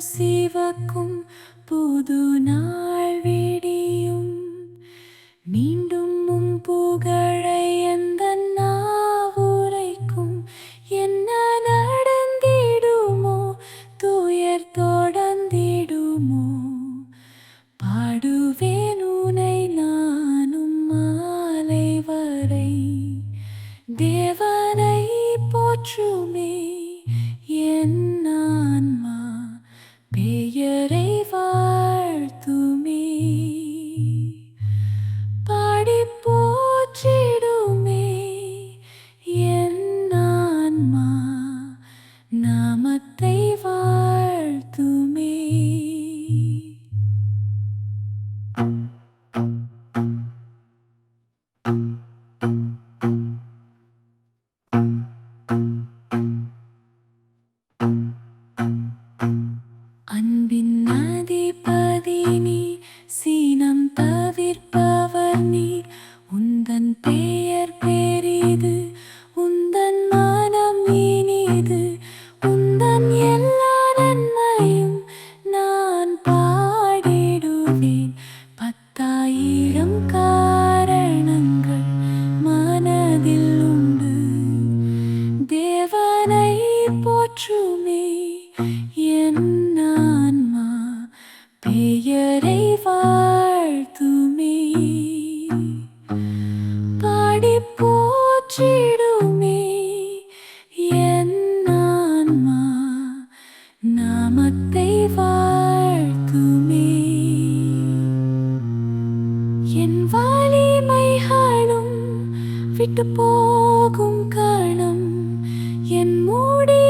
சிவக்கும் புது நாள் விடியும். மீண்டும் உம் புகழை எந்த நாவுரைக்கும்? என்ன நடந்திடுமோ? துயர் தொடர்ந்திடுமோ? பாடுவேன் உனை நானும் மாலை வரை. தேவனை போற்றுமே என் அன்பின் அதிபதி நீ சீனம் தவிர்ப்பவர் நீ உந்தன் பெயர் பெரிது உந்தன் மனம் இனிது. உந்தன் எல்லா நன்மையும் நான் பாடிடுவேன். பத்தாயிரம் காரணங்கள் மனதில் உண்டு. தேவனை போற்றுமே வாழ்த்துமே பாடி போற்றிடுமே என் ஆன்மா நாமத்தை வாழ்த்துமே. என் வலிமைகளும் விட்டு போகும் கணம். என் மூடி